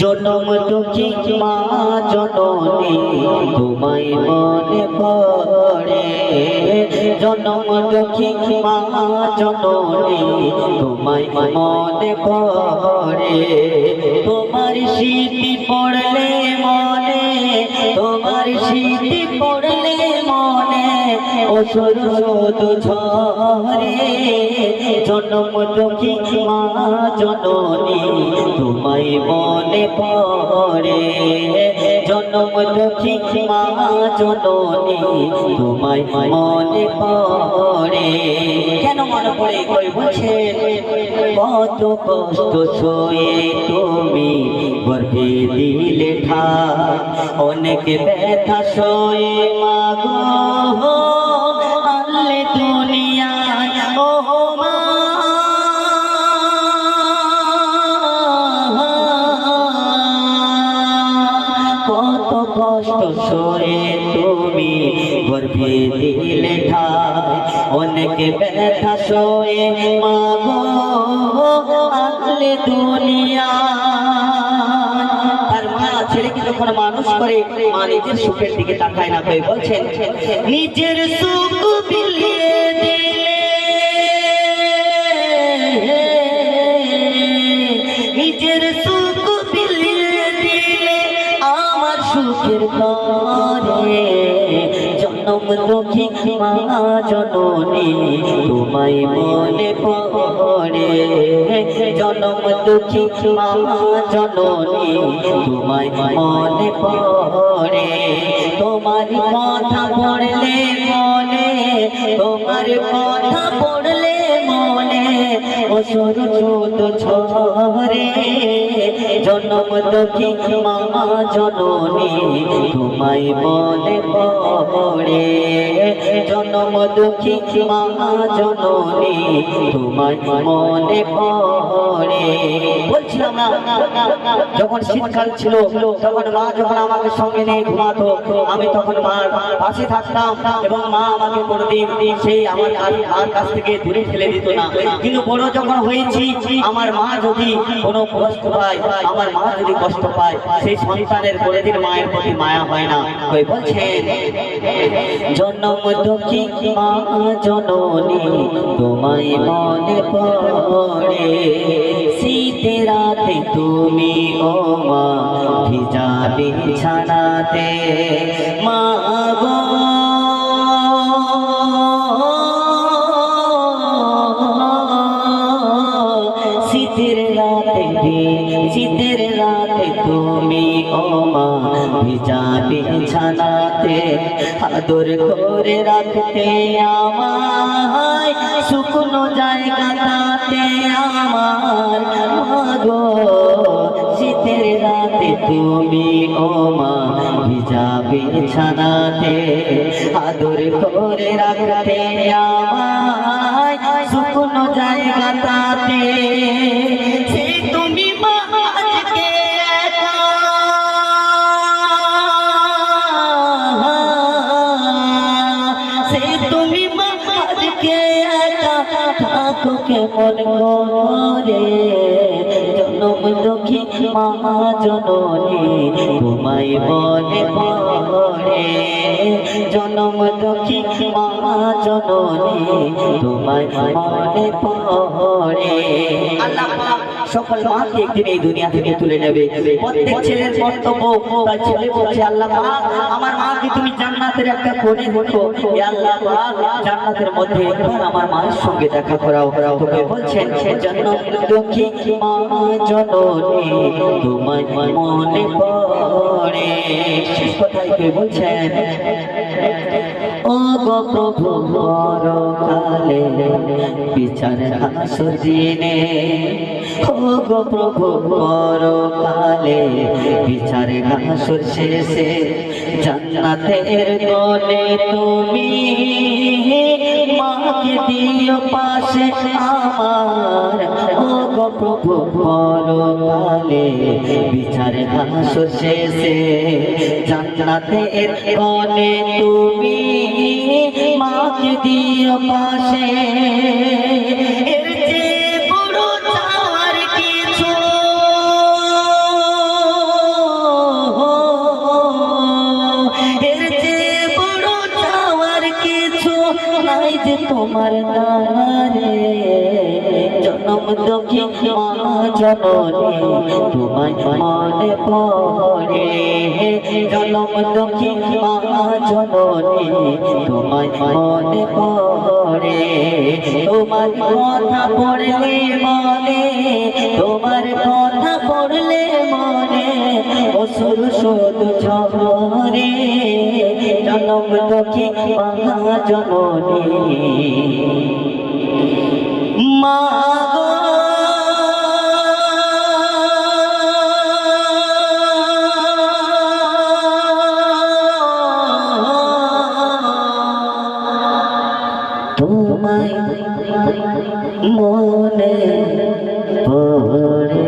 জনম দুঃখী মা জননী, তোমায় মনে পড়ে। জনম দুঃখী মা জননী, তোমায় মনে পড়ে। তোমার স্মৃতি পড়লে মনে, তোমার স্মৃতি পড়লে মনে। অসুর ঝরে, জনম দুঃখী মা জননী তোমায় মনে পড়ে। জনম দুঃখী মা জননী তোমায় মনে পড়ে। কেন মনে পড়ে কই বলছে কত কষ্ট সয়ে তুমি গর্ভে দিলে ঠাই অনেক ব্যথা সয়ে মাগো ব্যথা মানুষ করে নিজের সুখের দিকে না বলছেন, নিজের সুখ বিলিয়ে দিলে, নিজের সুখ বিলিয়ে দিলে আমার সুখের তরে দুঃখী মা জননী, তোমায় মনে পড়ে। জনম দুঃখী মা জননী, তোমায় মনে পড়ে। তোমার কথা পড়লে মনে, তোমার কথা পড়লে মনে অসুর ছোট ছরে জনম দুঃখী মা জননী, তোমায় মনে পড়ে জনম দুঃখী মা জননী, তোমায় মনে পড়ে বলছিলাম না, যখন শীতকাল ছিল, তখন মা যখন আমাকে সঙ্গে নিয়ে ঘুমাতো, আমি তখন মার পাশে থাকতাম এবং মা আমাকে কোনোদিন সেই আমার মার কাছ থেকে দূরে ফেলে দিত না। কিন্তু বড় যখন হয়েছি, আমার মা যদি কোনো কষ্ট পায়, আমার মা যদি কষ্ট পায়, সেই সন্তানের কোনোদিন মায়ের প্রতি মায়া হয় না। কই বলছেন জন্ম দুঃখী মা, জননী, তোমায় মনে পড়ে। শীতের রাতে তুমি ও মা, ভিজা বিছানাতে। মা ভিজা বিছানাতে আদর করে রাখতে আমায়, শুকনো জায়গাটাতে আমার। মাগো, শীতের রাতে তুমি ও মা ভিজা বিছানাতে আদর করে রাখতে আমায়। শুকনো জায়গাটাতে সে থাকো কেমন করে। জনম দুঃখী মা জননী তোমায় মনে পড়ে জনম দুঃখী মা জননী, তোমায় মনে পড়ে। সকল মাকে একদিন এই দুনিয়া থেকে তুলে নেবে। প্রত্যেক ছেলের কর্তব্য ছেলে বলছে, আল্লাহ পাক, আমার মাকে তুমি জান্নাতের একটা কোণে এ আল্লাহ পাক, জান্নাতের মধ্যে আমার মায়ের সঙ্গে দেখা করাও। তোকে বলছেন জন্ম দুঃখী মা জননী, তোমায় মনে পড়ে। শেষ কথাই বলছেন ও প্রভু পরকালে বিচার হাসর দিনে ও গো প্রভু পরকালে বিচার হাসর শেষে জান্নাতের গনে তুমি মাকে দিও পাশে আমার। ও গো প্রভু পরকালে বিচার হাসর শেষে। জান্নাতের গনে তুমি মাকে দিও পাশে। নাই যে তোমার নানারে জনম দুঃখী মা জননে, তোমায় মনে পড়ে। জনম দুঃখী মা জননে, তোমায় মনে পড়ে। তোমার কথা পড়লে মনে, তোমার কথা পড়লে মনে, অসুর শোধ ঝরে। লোক দুঃখী মহাজননী মা তোমায় মনে পড়ে।